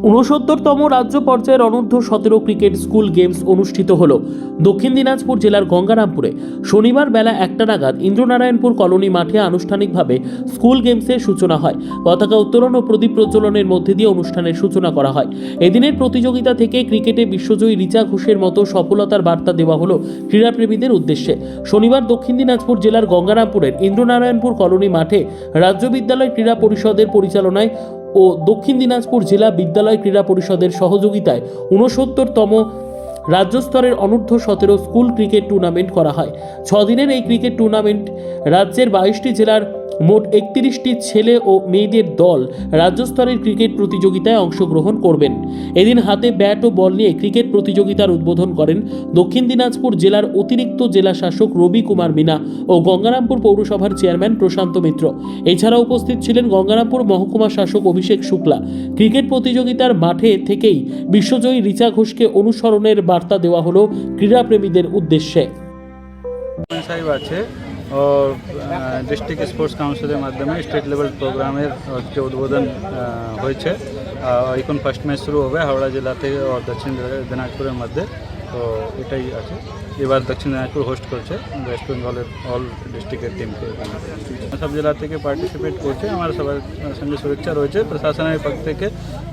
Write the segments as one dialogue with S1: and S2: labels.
S1: ঊনসত্তরতম রাজ্য পর্যায়ের অনূর্ধ্ব সতেরো ক্রিকেট স্কুল গেমস অনুষ্ঠিত হল। দক্ষিণ দিনাজপুর জেলার গঙ্গারামপুরে শনিবার বেলা একটা নাগাদ ইন্দ্রনারায়ণপুর কলোনি মাঠে আনুষ্ঠানিকভাবে স্কুল গেমসের সূচনা হয়। পতাকা উত্তোলন ও প্রদীপ প্রজ্বলনের মধ্যে দিয়ে অনুষ্ঠানের সূচনা করা হয়। এদিনের প্রতিযোগিতা থেকে ক্রিকেটে বিশ্বজয়ী রিচা ঘোষের মতো সফলতার বার্তা দেওয়া হলো ক্রীড়াপ্রেমীদের উদ্দেশ্যে। শনিবার দক্ষিণ দিনাজপুর জেলার গঙ্গারামপুরের ইন্দ্রনারায়ণপুর কলোনি মাঠে রাজ্য বিদ্যালয় ক্রীড়া পরিষদের পরিচালনায় ও দক্ষিণ দিনাজপুর জেলা বিদ্যালয় ক্রীড়া পরিষদের সহযোগিতায় ঊনসত্তরতম রাজ্য স্তরের অনূর্ধ্ব সতেরো স্কুল ক্রিকেট টুর্নামেন্ট করা হয়। ছদিনের এই ক্রিকেট টুর্নামেন্ট রাজ্যের বাইশটি জেলার মোট একত্রিশটি ছেলে ও মেয়েদের দল রাজ্যস্তরের ক্রিকেট প্রতিযোগিতায় অংশগ্রহণ করবেন। এদিন হাতে ব্যাট ও বল নিয়ে ক্রিকেট প্রতিযোগিতার উদ্বোধন করেন দক্ষিণ দিনাজপুর জেলার অতিরিক্ত জেলা শাসক রবি কুমার মিনা ও গঙ্গারামপুর পৌরসভার চেয়ারম্যান প্রশান্ত মিত্র। এছাড়া উপস্থিত ছিলেন গঙ্গারামপুর মহকুমা শাসক অভিষেক শুক্লা। ক্রিকেট প্রতিযোগিতার মাঠে থেকেই বিশ্বজয়ী রিচা ঘোষকে অনুসরণের বার্তা দেওয়া হলো ক্রীড়াপ্রেমীদের উদ্দেশ্যে।
S2: और ডিস্ট্রিক্ট স্পোর্টস কাউন্সিলের মাধ্যমে স্টেট লেভেল প্রোগ্রামের হচ্ছে উদ্বোধন আহ, হয়েছে আহ, এখন ফার্স্ট ম্যাচ শুরু হবে হাওড়া জেলা থেকে ও দক্ষিণ দিনাজপুরের মধ্যে তো এটাই আছে এবার দক্ষিণ দিনাজপুর হোস্ট করছে ওয়েস্ট বেঙ্গলের অল ডিস্ট্রিক্টের টিমকে সব জেলা থেকে পার্টিসিপেট করছে আমার সবার সঙ্গে সুরক্ষা রয়েছে প্রশাসনের পক্ষ থেকে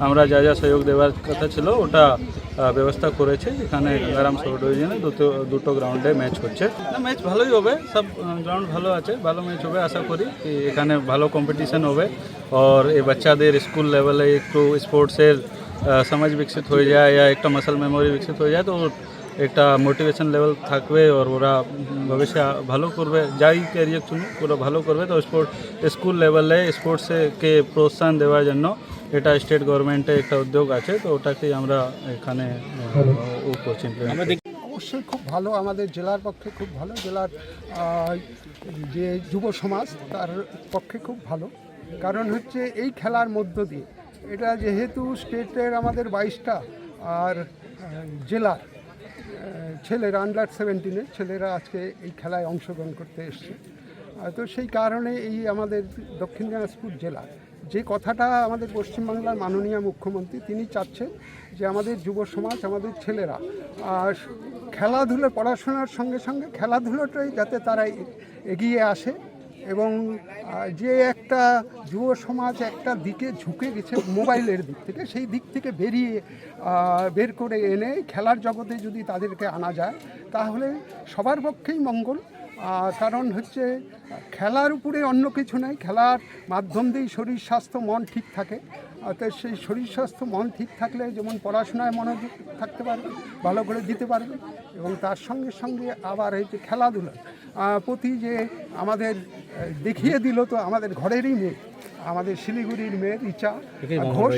S2: আমরা যা যা সহযোগ দেওয়ার কথা ছিল ওটা আহ, ব্যবস্থা করেছে এখানে গঙ্গারাম সাব ডিভিশনে দুটো দুটো গ্রাউন্ডে ম্যাচ হচ্ছে। ম্যাচ ভালোই হবে, সব গ্রাউন্ড ভালো আছে, ভালো ম্যাচ হবে, আশা করি। এখানে ভালো কম্পিটিশন হবে। আর এই বাচ্চাদের স্কুল লেভেলে একটু স্পোর্টসের সমাজ বিকশিত হয়ে যায় या একটা মাসল মেমোরি বিকশিত হয়ে যায়, তো একটা মোটিভেশন লেভেল থাকবে, আর ওরা ভবিষ্যে ভালো করবে। যাই ক্যারিয়ার চুনুক ওরা ভালো করবে, তো স্পোর্ট স্কুল লেভেলে স্পোর্টসকে প্রোৎসাহন দেওয়ার জন্য এটা স্টেট গভর্নমেন্টের একটা উদ্যোগ আছে তো ওটাকেই আমরা এখানে করছি।
S3: অবশ্যই খুব ভালো আমাদের জেলার পক্ষে খুব ভালো জেলার যে যুব সমাজ তার পক্ষে খুব ভালো। কারণ হচ্ছে এই খেলার মধ্য দিয়ে এটা যেহেতু স্টেটের আমাদের বাইশটা আর জেলার ছেলেরা আন্ডার সেভেন্টিনের ছেলেরা আজকে এই খেলায় অংশগ্রহণ করতে এসছে। তো সেই কারণে এই আমাদের দক্ষিণ দিনাজপুর জেলা যে কথাটা আমাদের পশ্চিমবাংলার মাননীয় মুখ্যমন্ত্রী তিনি চাচ্ছেন যে আমাদের যুব সমাজ, আমাদের ছেলেরা খেলাধুলো পড়াশোনার সঙ্গে সঙ্গে খেলাধুলোটাই যাতে তারা এগিয়ে আসে এবং যে একটা যুব সমাজ একটা দিকে ঝুঁকে গেছে মোবাইলের দিক থেকে, সেই দিক থেকে বেরিয়ে বের করে এনে খেলার জগতে যদি তাদেরকে আনা যায়, তাহলে সবার পক্ষেই মঙ্গল। কারণ হচ্ছে খেলার উপরে অন্য কিছু নাই খেলার মাধ্যম দিয়েই শরীর স্বাস্থ্য মন ঠিক থাকে। অর্থাৎ সেই শরীর স্বাস্থ্য মন ঠিক থাকলে যেমন পড়াশোনায় মনোযোগ থাকতে পারবে ভালো করে দিতে পারবে এবং তার সঙ্গে সঙ্গে আবার এই যে খেলাধুলা প্রতি যে আমাদের দেখিয়ে দিল তো আমাদের ঘরেরই মেয়ে আমাদের শিলিগুড়ির মেয়ে রিচা ঘোষ।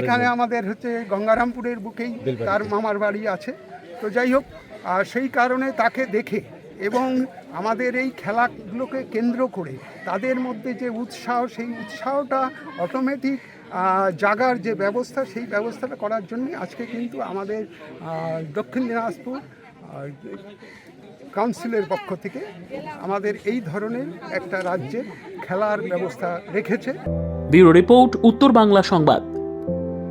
S3: এখানে আমাদের হচ্ছে গঙ্গারামপুরের বুকেই তার মামার বাড়ি আছে। তো যাই হোক সেই কারণে তাকে দেখে এবং আমাদের এই খেলাগুলোকে কেন্দ্র করে তাদের মধ্যে যে উৎসাহ, সেই উৎসাহটা অটোমেটিক জাগার যে ব্যবস্থা, সেই ব্যবস্থাটা করার জন্য আজকে কিন্তু আমাদের দক্ষিণ দিনাজপুর কাউন্সিলের পক্ষ থেকে আমাদের এই ধরনের একটা রাজ্যে খেলার ব্যবস্থা রেখেছে।
S1: ব্যুরো রিপোর্ট, উত্তর বাংলা সংবাদ।